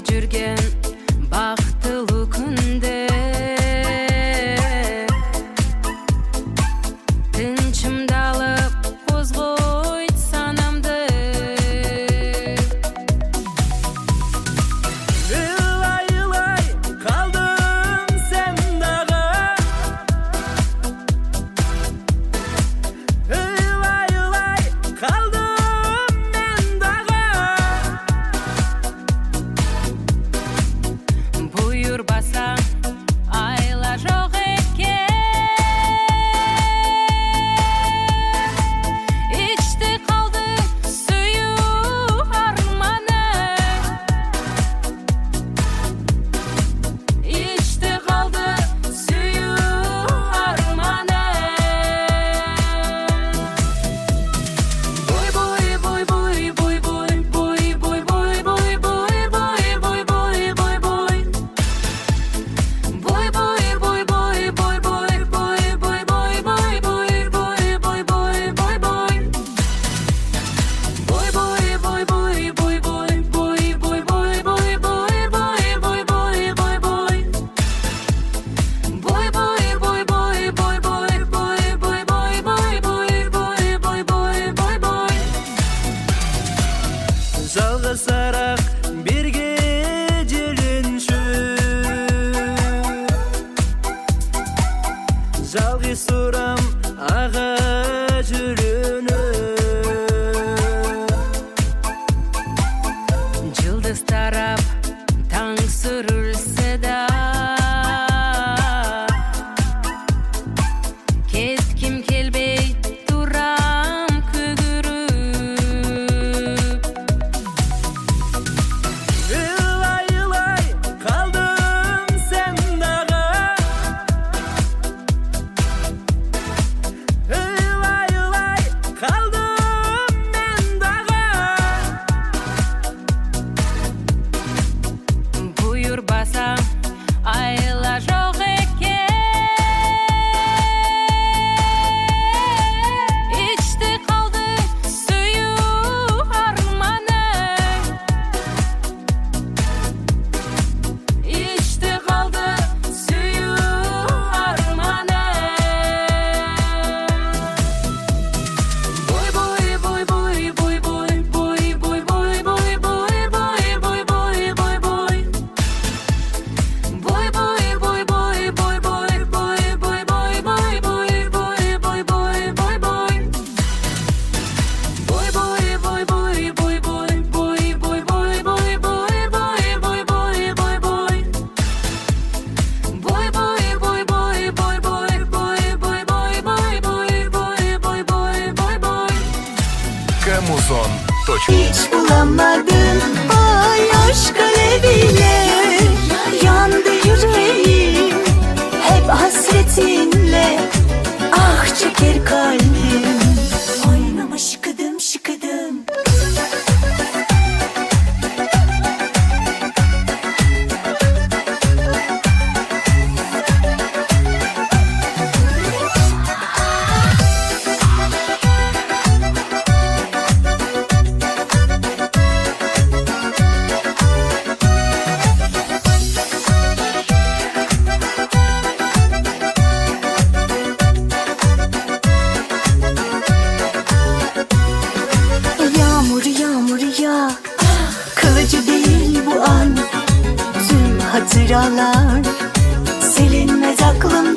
geçirgen. Sura. son. Hiç bulamadım o yaş kalebine Yandı yüreğim hep hasretinle. Ah çekir kalbim Kalıcı değil bu an. Tüm hatıralar Silinmez aklım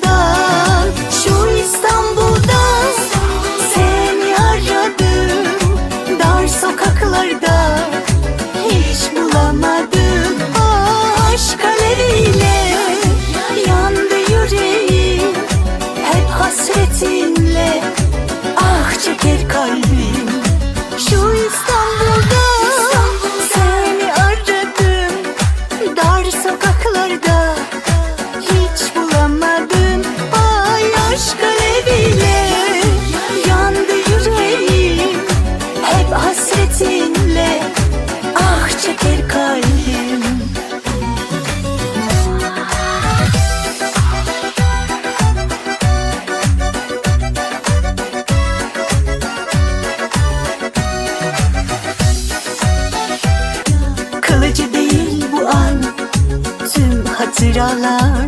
hatıralar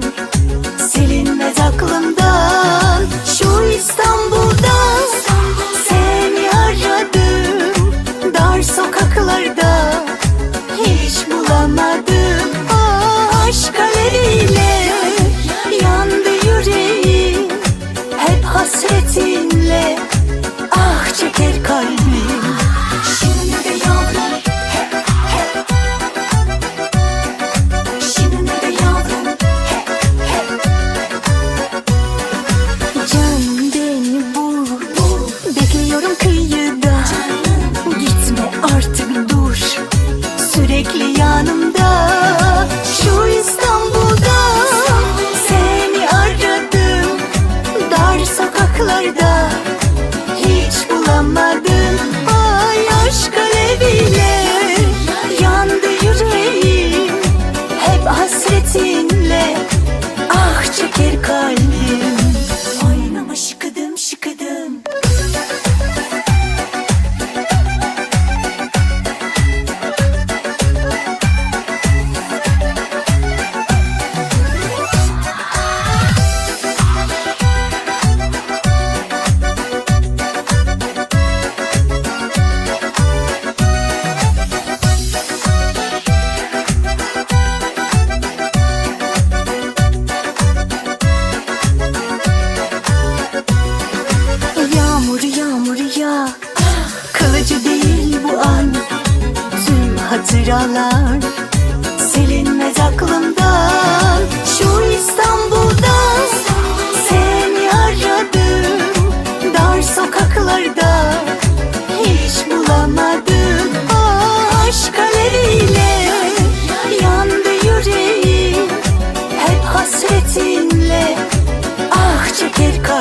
Silinmez aklımdan. Şu İstanbul'dan canımda buralar Silinmez aklımdan Şu İstanbul'da Seni aradım Dar sokaklarda Hiç bulamadım. O aşk aleriyle Yandı yüreğim Hep hasretinle. Ah çeker kalbim